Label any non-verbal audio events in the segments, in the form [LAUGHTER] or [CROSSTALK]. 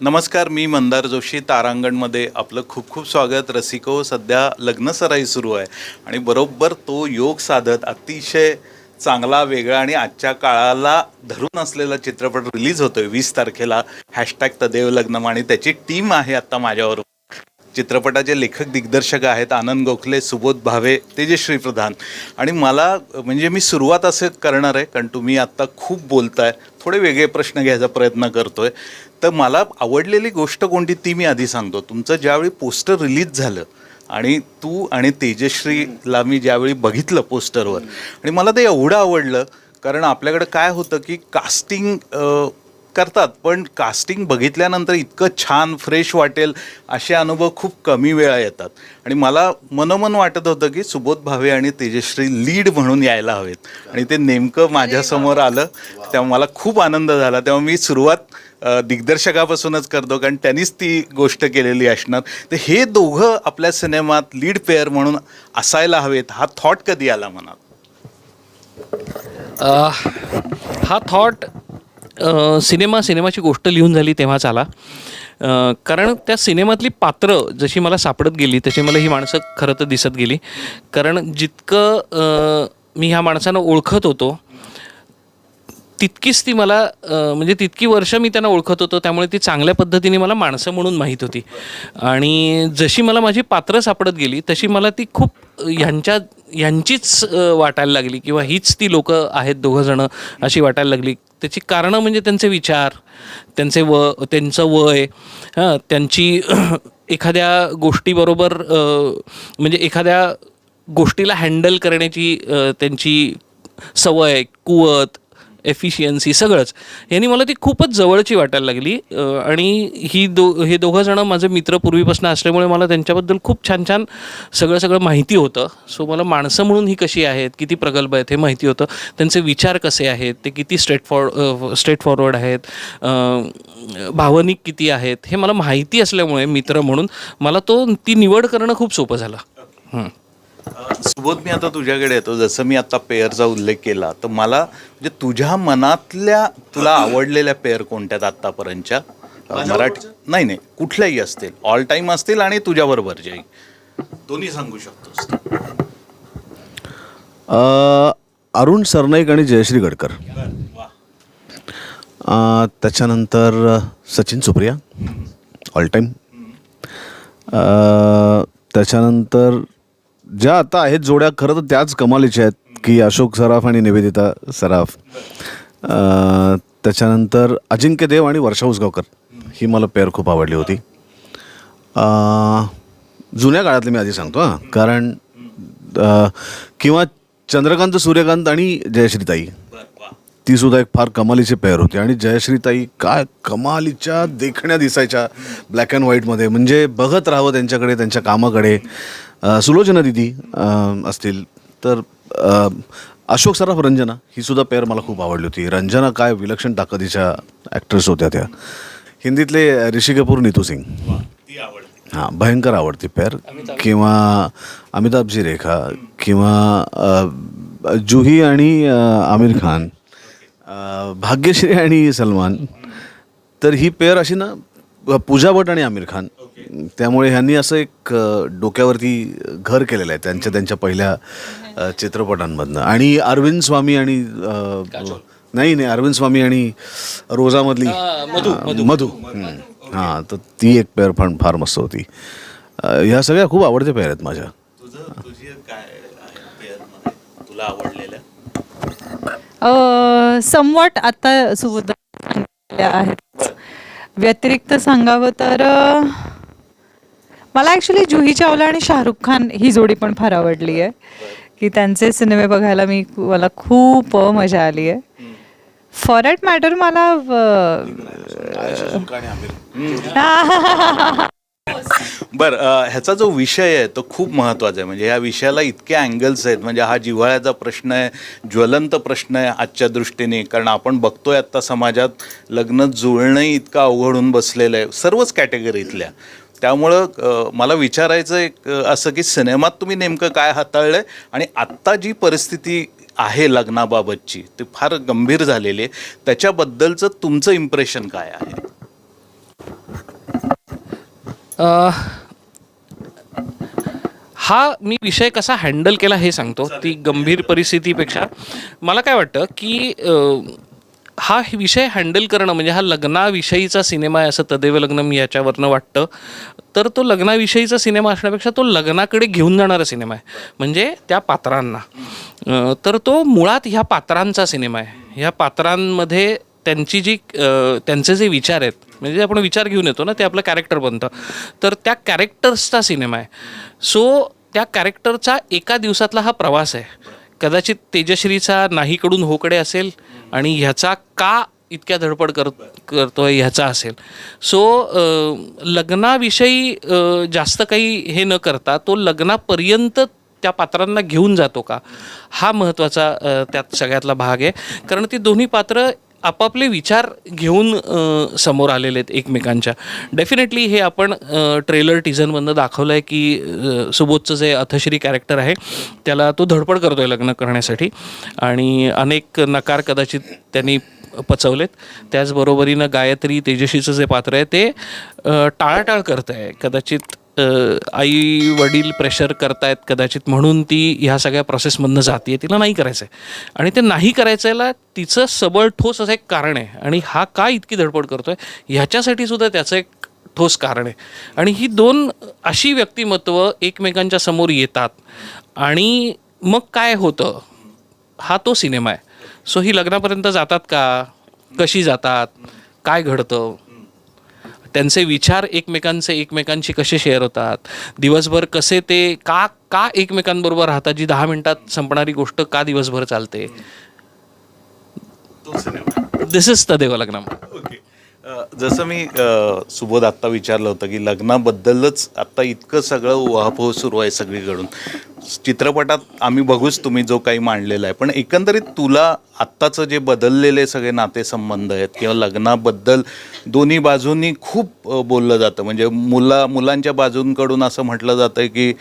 नमस्कार मी मंदार जोशी तारांगणमध्ये आपलं खूप खूप स्वागत. रसिको सध्या लग्नसराई सुरू आहे आणि बरोबर तो योग साधत अतिशय चांगला वेगळा आणि आजच्या काळाला धरून असलेला चित्रपट रिलीज होतोय वीस तारखेला. हॅशटॅग तदेव लग्नम आणि त्याची टीम आहे आत्ता माझ्यावर चित्रपटाचे लेखक दिग्दर्शक आहेत आनंद गोखले सुबोध भावे तेजश्री प्रधान. आणि मला म्हणजे मी सुरुवात असं करणार आहे कारण तुम्ही आत्ता खूप बोलताय. थोडे वेगळे प्रश्न घ्यायचा प्रयत्न करतोय. तर मला आवडलेली गोष्ट कोणती ती मी आधी सांगतो. तुमचं ज्यावेळी पोस्टर रिलीज झालं आणि तू आणि तेजश्रीला मी ज्यावेळी बघितलं पोस्टरवर आणि मला ते एवढं आवडलं कारण आपल्याकडं काय होतं की कास्टिंग करतात पण कास्टिंग बघितल्यानंतर इतकं छान फ्रेश वाटेल असे अनुभव खूप कमी वेळा येतात. आणि मला मनोमन वाटत होतं की सुबोध भावे आणि तेजश्री लीड म्हणून यायला हवेत. आणि ते नेमकं माझ्यासमोर आलं तेव्हा मला खूप आनंद झाला. तेव्हा मी सुरुवात दिग्दर्शकापासूनच करतो कारण त्यांनीच ती गोष्ट केलेली असणार. तर हे दोघं आपल्या सिनेमात लीड पेअर म्हणून असायला हवेत हा थॉट कधी आला मनात? हा थॉट सिनेमा सिनेमाची गोष्ट लिहून झाली तेव्हाच आला. कारण त्या सिनेमातली पात्र जशी मला सापडत गेली तशी मला ही माणसं खरं तर दिसत गेली. कारण जितकं मी ह्या माणसांना ओळखत होतो तितकीच ती मला म्हणजे तितकी वर्ष मी त्यांना ओळखत होतो त्यामुळे ती चांगल्या पद्धतीने मला माणसं म्हणून माहीत होती. आणि जशी मला माझी पात्र सापडत गेली तशी मला ती खूप ह्यांच्या ह्यांचीच वाटायला लागली किंवा हीच ती लोकं आहेत दोघंजणं अशी वाटायला लागली. त्याची कारणं म्हणजे त्यांचे विचार त्यांचे व त्यांचं वय हां त्यांची [CLEARS THROAT] एखाद्या गोष्टीबरोबर म्हणजे एखाद्या गोष्टीला हँडल करण्याची त्यांची सवय कुवत एफिशियन्सी सगळंच. यांनी मला ती खूपच जवळची वाटायला लागली. आणि ही दो हे दोघं जणं माझे मित्र पूर्वीपासून असल्यामुळे मला त्यांच्याबद्दल खूप छान छान सगळं सगळं माहिती होतं. सो मला माणसं म्हणून ही कशी आहेत किती प्रगल्भ आहेत हे माहिती होतं. त्यांचे विचार कसे आहेत ते किती स्ट्रेट फॉर स्ट्रेट फॉरवर्ड आहेत भावनिक किती आहेत हे मला माहिती असल्यामुळे मित्र म्हणून मला तो ती निवड करणं खूप सोपं झालं. सुबोध मी आता तुझ्याकडे येतो. जसं मी आता पेअरचा उल्लेख केला तर मला म्हणजे तुझ्या मनातल्या तुला आवडलेल्या पेअर कोणत्यात आत्तापर्यंतच्या? मराठी नाही नाही कुठल्याही असतील. ऑल टाईम असतील आणि तुझ्याबरोबरच्याही दोन्ही सांगू शकतोस. अरुण सरनाईक आणि जयश्री गडकर. त्याच्यानंतर सचिन सुप्रिया. ऑल टाईम त्याच्यानंतर ज्या आता आहेत जोड्या खरं तर त्याच कमालीच्या आहेत की अशोक सराफ आणि निवेदिता सराफ. त्याच्यानंतर अजिंक्य देव आणि वर्षा उसगावकर. ही मला पेअर खूप आवडली होती. जुन्या काळातली मी आधी सांगतो हां. कारण किंवा चंद्रकांत सूर्यकांत आणि जयश्रीताई. ती सुद्धा एक फार कमालीची पेअर होती. आणि जयश्रीताई काय कमालीच्या देखण्या दिसायच्या ब्लॅक अँड व्हाईटमध्ये म्हणजे बघत राहावं त्यांच्याकडे त्यांच्या कामाकडे. सुलोचना दिदी असतील. तर अशोक सराफ रंजना ही सुद्धा पेअर मला खूप आवडली होती. रंजना काय विलक्षण ताकदीच्या ॲक्ट्रेस होत्या त्या. हिंदीतले ऋषी कपूर नीतू सिंग. ती आवडते. हां भयंकर आवडती पेअर किंवा अमिताभजी रेखा किंवा जुही आणि आमिर खान. भाग्यश्री आणि सलमान. तर ही पेअर अशी ना पूजा भट आणि आमिर खान. त्यामुळे ह्यांनी असं एक डोक्यावरती घर केलेलं आहे त्यांच्या त्यांच्या पहिल्या चित्रपटांमधनं. आणि अरविंद स्वामी आणि नाही नाही अरविंद स्वामी आणि रोजामधली मधू. हां तर ती एक पेअर पण फार मस्त होती. ह्या सगळ्या खूप आवडत्या पेअर आहेत माझ्या. समवट आता सुबोध आहेत. व्यतिरिक्त सांगावं तर मला ॲक्च्युली जुही चावला आणि शाहरुख खान ही जोडी पण फार आवडली आहे. की त्यांचे सिनेमे बघायला मी मला खूप मजा आली आहे. फॉर दॅट मॅटर मला [LAUGHS] बरं अ, ह्याचा जो विषय आहे तो खूप महत्त्वाचा आहे. म्हणजे ह्या विषयाला इतके अँगल्स आहेत. म्हणजे हा जिव्हाळ्याचा प्रश्न आहे ज्वलंत प्रश्न आहे आजच्या दृष्टीने. कारण आपण बघतोय आत्ता समाजात लग्न जुळणंही इतकं अवघड होऊन बसलेलं आहे. सर्वच कॅटेगरीतल्या त्यामुळं अ, मला विचारायचं एक अ, असं की सिनेमात तुम्ही नेमकं काय हाताळलं आणि आत्ता जी परिस्थिती आहे लग्नाबाबतची ती फार गंभीर झालेली आहे. त्याच्याबद्दलचं तुमचं इम्प्रेशन काय आहे? हा मी विषय कसा हँडल केला हे सांगतो ती गंभीर परिस्थितीपेक्षा. मला काय वाटतं की हा विषय हँडल करणं म्हणजे हा लग्नाविषयीचा सिनेमा आहे असं तदेव लग्नम याच्यावरनं वाटतं. तर तो लग्नाविषयीचा सिनेमा असण्यापेक्षा तो लग्नाकडे घेऊन जाणारा सिनेमा आहे. म्हणजे त्या पात्रांना. तर तो मुळात ह्या पात्रांचा सिनेमा आहे. ह्या पात्रांमध्ये त्यांची जी त्यांचे जे विचार आहेत म्हणजे आपण विचार घेऊन येतो ना ते आपलं कॅरेक्टर बनतं. तर त्या कॅरेक्टर्सचा सिनेमा आहे. सो त्या कॅरेक्टरचा एका दिवसातला हा प्रवास आहे. कदाचित तेजश्रीचा नाहीकडून होकडे असेल आणि ह्याचा का इतक्या धडपड कर करतोय ह्याचा असेल. सो लग्नाविषयी जास्त काही हे न करता तो लग्नापर्यंत त्या पात्रांना घेऊन जातो का? हा महत्त्वाचा त्यात सगळ्यातला भाग आहे. कारण ती दोन्ही पात्र आपापले विचार घेऊन समोर आलेले आहेत एकमेकांच्या. डेफिनेटली हे आपण ट्रेलर टीझनमधनं दाखवलं आहे की सुबोधचं जे अथश्री कॅरेक्टर आहे त्याला तो धडपड करतो आहे लग्न करण्यासाठी. आणि अनेक नकार कदाचित त्यांनी पचवलेत. त्याचबरोबरीनं गायत्री तेजस्वीचं जे पात्र आहे ते टाळाटाळ करत आहे कदाचित आई वडील प्रेशर करतायत कदाचित म्हणून ती ह्या सगळ्या प्रोसेसमधनं जाते तिला नाही करायचं आहे आणि ते नाही करायचं तिचं सबळ ठोस असं एक कारण आहे. आणि हा का इतकी धडपड करतो आहे ह्याच्यासाठी सुद्धा त्याचं एक ठोस कारण आहे. आणि ही दोन अशी व्यक्तिमत्व एकमेकांच्या समोर येतात. आणि मग काय होतं? हा तो सिनेमा आहे. सो ही लग्नापर्यंत जातात का? कशी जातात? काय घडतं? त्यांचे विचार एकमेकांचे एकमेकांशी कसे शेअर होतात? दिवसभर कसे ते का का एकमेकांबरोबर राहतात? जी दहा मिनिटात संपणारी गोष्ट का दिवसभर चालते? दिस इज तदेव लग्नम. ओके. जसं मी सुबोध आत्ता विचारलं होतं की लग्नाबद्दलच आत्ता इतकं सगळं उहापोह सुरू आहे सगळीकडून. चित्रपटात आम्ही बघूच तुम्ही जो काही मांडलेला आहे. पण एकंदरीत तुला आत्ताचं जे बदललेले सगळे नातेसंबंध आहेत किंवा लग्नाबद्दल दोन्ही बाजूंनी खूप बोललं जातं. म्हणजे मुला मुलांच्या बाजूंकडून असं म्हटलं जातं आहे की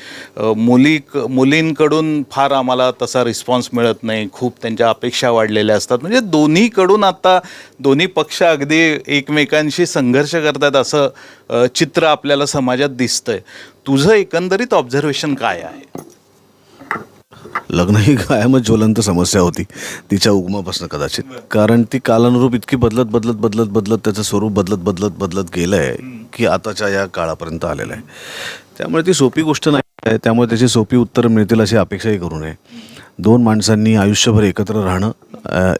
मुली मुलींकडून फार आम्हाला तसा रिस्पॉन्स मिळत नाही. खूप त्यांच्या अपेक्षा वाढलेल्या असतात. म्हणजे दोन्हीकडून आता दोन्ही पक्ष अगदी एकमेकांशी संघर्ष करतात असं चित्र आपल्याला समाजात दिसतंय. तुझं एकंदरीत ऑब्झर्वेशन काय आहे? लग्न ही कायमच ज्वलंत समस्या होती. तिच्या उगमापासून कदाचित. कारण ती कालानुरूप इतकी बदलत बदलत बदलत बदलत त्याचं स्वरूप बदलत बदलत बदलत गेलं आहे की आताच्या या काळापर्यंत आलेलं आहे. त्यामुळे ती सोपी गोष्ट नाही आहे. त्यामुळे त्याची सोपी उत्तरं मिळतील अशी अपेक्षाही करू नये. दोन माणसांनी आयुष्यभर एकत्र राहणं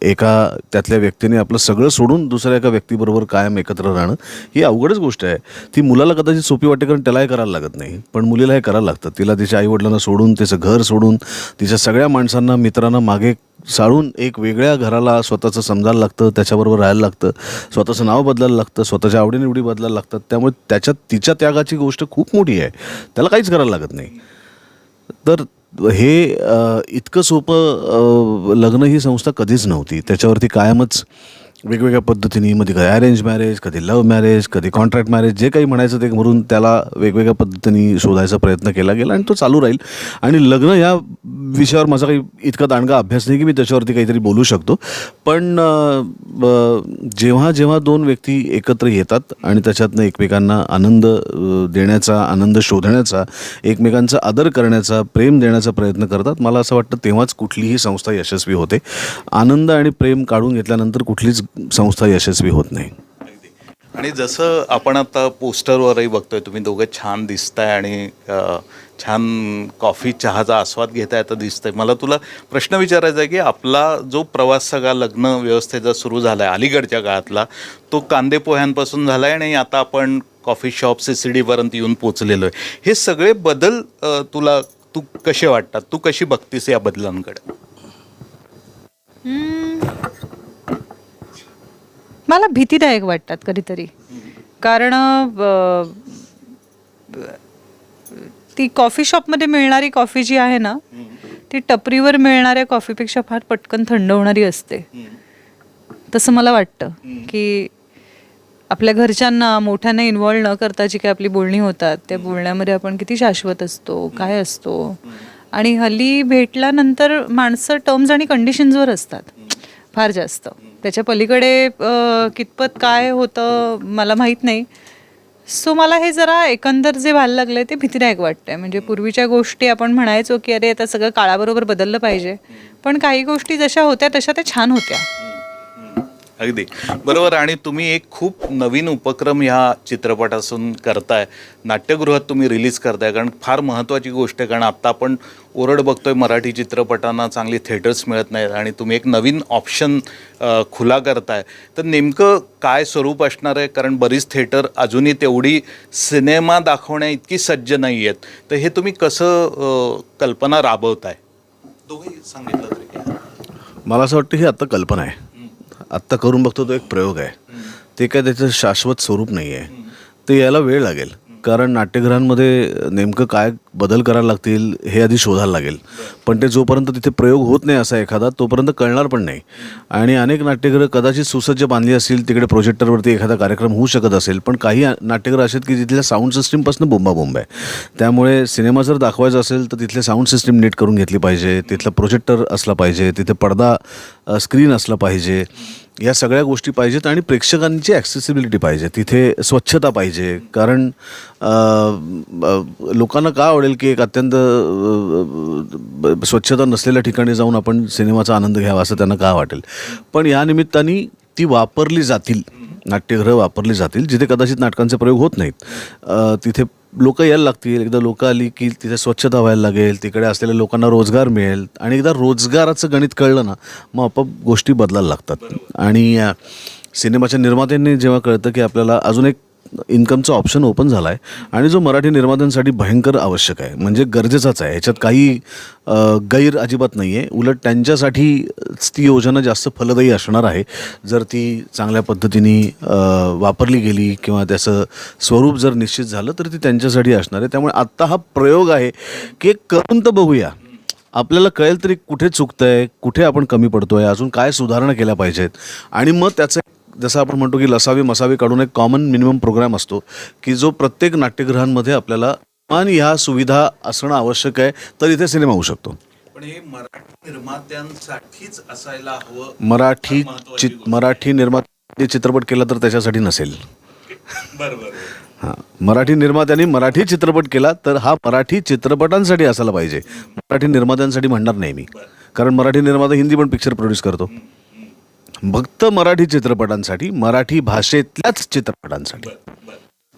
एका त्यातल्या व्यक्तीने आपलं सगळं सोडून दुसऱ्या एका व्यक्तीबरोबर कायम एकत्र राहणं ही अवघडच गोष्ट आहे. ती मुलाला कदाचित सोपी वाटते कारण त्याला हे करायला लागत नाही पण मुलीला हे करायला लागतं. तिला तिच्या आईवडिलांना सोडून तिचं घर सोडून तिच्या सगळ्या माणसांना मित्रांना मागे साळून एक वेगळ्या घराला स्वतःचं समजायला लागतं त्याच्याबरोबर राहायला लागतं स्वतःचं नाव बदलायला लागतं स्वतःच्या आवडीनिवडी बदलायला लागतात. त्यामुळे त्याच्यात तिच्या त्यागाची गोष्ट खूप मोठी आहे. त्याला काहीच करायला लागत नाही. तर हे इतकं सोपं लग्न ही संस्था कधीच नव्हती. त्याच्यावरती कायमच वेगवेगळ्या पद्धतीने मध्ये कधी अरेंज मॅरेज कधी लव्ह मॅरेज कधी कॉन्ट्रॅक्ट मॅरेज जे काही म्हणायचं ते म्हणून त्याला वेगवेगळ्या पद्धतीने शोधायचा प्रयत्न केला गेला आणि तो चालू राहील. आणि लग्न या विषयावर माझा काही इतका दांडगा अभ्यास नाही की मी त्याच्यावरती काहीतरी बोलू शकतो. पण जेव्हा जेव्हा दोन व्यक्ती एकत्र येतात आणि त्याच्यातनं एकमेकांना आनंद देण्याचा आनंद शोधण्याचा एकमेकांचा आदर करण्याचा प्रेम देण्याचा प्रयत्न करतात मला असं वाटतं तेव्हाच कुठलीही संस्था यशस्वी होते. आनंद आणि प्रेम काढून घेतल्यानंतर कुठलीच संस्था यशस्वी होत नाही. आणि जसं आपण आता पोस्टरवरही बघतोय तुम्ही दोघं छान दिसताय आणि छान कॉफी चहाचा आस्वाद घेताय आता दिसतंय. मला तुला प्रश्न विचारायचा आहे की आपला जो प्रवास सगळा लग्न व्यवस्थेचा सुरू झाला आहे अलीकडच्या काळातला तो कांदे पोह्यांपासून झाला आहे आणि आता आपण कॉफी शॉप सी सी डीपर्यंत येऊन पोचलेलो आहे. हे सगळे बदल तुला तू कसे वाटतात? तू कशी बघतीस या बदलांकडे? मला भीतीदायक वाटतात कधीतरी. कारण अ, ती कॉफी शॉपमध्ये मिळणारी कॉफी जी आहे ना ती टपरीवर मिळणाऱ्या कॉफीपेक्षा फार पटकन थंड होणारी असते. तसं मला वाटतं की आपल्या घरच्यांना मोठ्यांना इन्व्हॉल्व न करता जी काही आपली बोलणी होतात त्या बोलण्यामध्ये आपण किती शाश्वत असतो काय असतो. आणि हल्ली भेटल्यानंतर माणसं टर्म्स आणि कंडिशन्सवर असतात फार जास्त. त्याच्या पलीकडे कितपत काय होतं मला माहीत नाही. सो मला हे जरा एकंदर जे व्हायला लागलंय ते भीतीदायक वाटतंय. म्हणजे पूर्वीच्या गोष्टी आपण म्हणायचो की अरे आता सगळं काळाबरोबर बदललं पाहिजे. पण काही गोष्टी जशा होत्या तशा त्या छान होत्या. अगदी. बरोबर आणि तुम्ही एक खूप नवीन उपक्रम ह्या चित्रपटातून करताय. नाट्यगृहात तुम्ही रिलीज करताय कारण फार महत्त्वाची गोष्ट आहे कारण आत्ता आपण ओरड बघतोय मराठी चित्रपटांना चांगली थिएटर्स मिळत नाहीत आणि तुम्ही एक नवीन ऑप्शन खुला करताय. तर नेमकं काय स्वरूप असणार आहे? कारण बरीच थिएटर अजूनही तेवढी सिनेमा दाखवण्या इतकी सज्ज नाही आहेत तर हे तुम्ही कसं कल्पना राबवताय? दोघंही सांगितलं तरी. मला असं वाटतं ही आत्ता कल्पना आहे. आत्ता करून बघतो तो एक प्रयोग आहे. ते काय त्याचं शाश्वत स्वरूप नाही आहे ते यायला वेळ लागेल. कारण नाट्यगृहांमध्ये नेमकं काय बदल करायला लागतील हे आधी शोधायला लागेल. पण ते जोपर्यंत तिथे प्रयोग होत नाही असा एखादा तोपर्यंत कळणार पण नाही. आणि अनेक नाट्यगृह कदाचित सुसज्ज बांधली असतील तिकडे प्रोजेक्टरवरती एखादा कार्यक्रम होऊ शकत असेल पण काही नाट्यगृह असे आहेत की तिथल्या साऊंड सिस्टीमपासून बोंबाबोंब आहे. त्यामुळे सिनेमा जर दाखवायचा असेल तर तिथले साऊंड सिस्टीम नीट करून घेतली पाहिजे तिथलं प्रोजेक्टर असला पाहिजे तिथे पडदा स्क्रीन असला पाहिजे. या सगळ्या गोष्टी पाहिजेत आणि प्रेक्षकांची ॲक्सेसिबिलिटी पाहिजे. तिथे स्वच्छता पाहिजे. कारण लोकांना का आवडेल की एक अत्यंत ब- स्वच्छता नसलेल्या ठिकाणी जाऊन आपण सिनेमाचा आनंद घ्यावा असं त्यांना का वाटेल? पण या निमित्ताने ती वापरली जातील नाट्यगृह वापरली जातील जिथे कदाचित नाटकांचे प्रयोग होत नाहीत. तिथे लोक यायला लागतील. एकदा लोक आली की तिथे स्वच्छता व्हायला लागेल तिकडे असलेल्या लोकांना रोजगार मिळेल आणि एकदा रोजगाराचं गणित कळलं ना मग आपोआप गोष्टी बदलायला लागतात. आणि सिनेमाच्या निर्मात्यांनी जेव्हा कळतं की आपल्याला अजून एक इन्कमचा ऑप्शन ओपन झाला आहे आणि जो मराठी निर्मात्यांसाठी भयंकर आवश्यक आहे म्हणजे गरजेचाच आहे. ह्याच्यात काही गैर अजिबात नाही आहे उलट त्यांच्यासाठी ती योजना जास्त फलदायी असणार आहे. जर ती चांगल्या पद्धतीने वापरली गेली किंवा त्याचं स्वरूप जर निश्चित झालं तर ती त्यांच्यासाठी असणार आहे. त्यामुळे आत्ता हा प्रयोग आहे की एक करून तर बघूया. आपल्याला कळेल तरी कुठे चुकतंय कुठे आपण कमी पडतोय अजून काय सुधारणा केल्या पाहिजेत. आणि मग त्याचं जसं आपण म्हणतो की लसावी मसावी काढून एक कॉमन मिनिमम प्रोग्राम असतो की जो प्रत्येक नाट्यगृहांमध्ये आपल्याला किमान ह्या सुविधा असणं आवश्यक आहे तर इथे सिनेमा होऊ शकतो. पण हे मराठी निर्मात्यांसाठीच असायला हवं मराठी चित मराठी निर्माते चित्रपट केला तर त्याच्यासाठी नसेल. बरं बरं. हां. मराठी निर्मात्यांनी मराठी चित्रपट केला तर हा मराठी चित्रपटांसाठी असायला पाहिजे. मराठी निर्मात्यांसाठी म्हणणार नाही मी. कारण मराठी निर्माता हिंदी पण पिक्चर प्रोड्यूस करतो. फक्त मराठी चित्रपटांसाठी मराठी भाषेतल्याच चित्रपटांसाठी.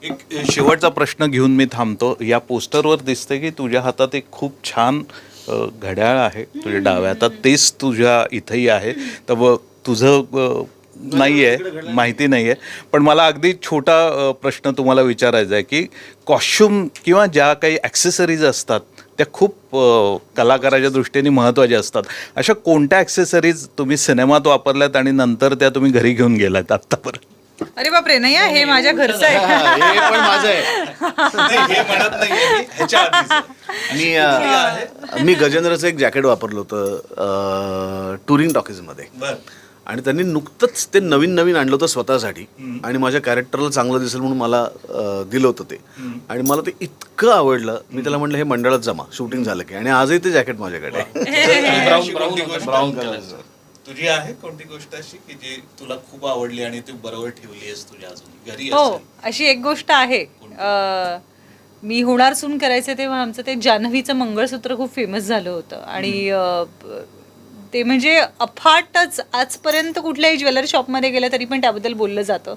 एक शेवटचा प्रश्न घेऊन मी थांबतो. या पोस्टरवर दिसते की तुझ्या हातात एक खूप छान घड्याळ आहे. तुझ्या डाव्या हातात तेच तुझ्या इथंही आहे. तर व तुझं नाही आहे माहिती नाही आहे पण मला अगदी छोटा प्रश्न तुम्हाला विचारायचा आहे की कॉस्च्युम किंवा ज्या काही ॲक्सेसरीज असतात त्या खूप कलाकाराच्या दृष्टीने महत्त्वाच्या असतात. अशा कोणत्या ॲक्सेसरीज तुम्ही सिनेमात वापरल्यात आणि नंतर त्या तुम्ही घरी घेऊन गेलात आत्तापर्यंत अरे बापरे नाही हे माझ्या घरचं आहे. पण माझं आहे. हे म्हणत नाहीये मी. मी गजेंद्रचं एक जॅकेट वापरलं होतं टुरिंग टॉकीजमध्ये. बरं. आणि त्यांनी नुकतंच ते नवीन नवीन आणलं होतं स्वतःसाठी. आणि माझ्या कॅरेक्टरला चांगलं दिसेल म्हणून मला दिलं होतं ते. आणि मला ते इतकं आवडलं मी त्याला म्हटलं हे मंडळात जमा शूटिंग झालं की. आणि आजही ते जॅकेट माझ्याकडे [LAUGHS] तुझी आहे कोणती गोष्ट अशी की जी तुला खूप आवडली आणि तू बरोबर ठेवली आहेस तुझ्या अजून? घरी हो. अशी एक गोष्ट आहे. मी होणार सून करायचे तेव्हा आमचं ते जान्हवीचं मंगळसूत्र खूप फेमस झालं होतं. आणि ते म्हणजे अफाटच आजपर्यंत कुठल्याही ज्वेलरी शॉपमध्ये गेलं तरी पण त्याबद्दल बोललं जातं.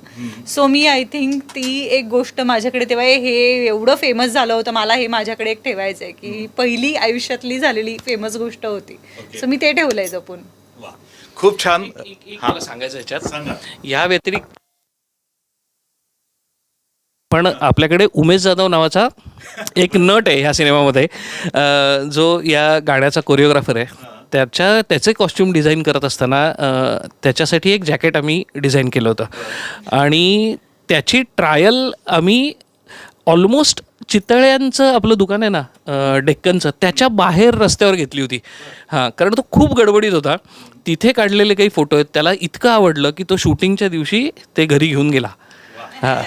सो मी आय थिंक ती एक गोष्ट माझ्याकडे तेव्हा हे एवढं फेमस झालं होतं मला हे माझ्याकडे एक ठेवायचं आहे की पहिली आयुष्यातली झालेली फेमस गोष्ट होती. सो मी ते ठेवलंय जपून. खूप छान. मला सांगायचं ह्याच्यात या व्यतिरिक्त पण आपल्याकडे उमेश जाधव नावाचा एक नट आहे ह्या सिनेमामध्ये. जो या गाण्याचा कोरिओग्राफर आहे. त्याच्या त्याचे कॉस्ट्युम डिझाईन करत असताना त्याच्यासाठी एक जॅकेट आम्ही डिझाईन केलं होतं. आणि त्याची ट्रायल आम्ही ऑलमोस्ट चितळ्यांचं आपलं दुकान आहे ना डेक्कनचं त्याच्या बाहेर रस्त्यावर घेतली होती. हां कारण तो खूप गडबडीत होता. तिथे काढलेले काही फोटो आहेत त्याला इतकं आवडलं की तो शूटिंगच्या दिवशी ते घरी घेऊन गेला. हां.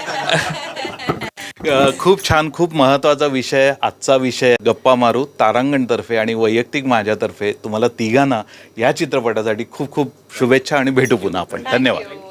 खूप छान खूप महत्त्वाचा विषय आजचा विषय गप्पा मारू. तारांगणतर्फे आणि वैयक्तिक माझ्यातर्फे तुम्हाला तिघांना या चित्रपटासाठी खूप खूप शुभेच्छा आणि भेटू पुन्हा आपण. धन्यवाद.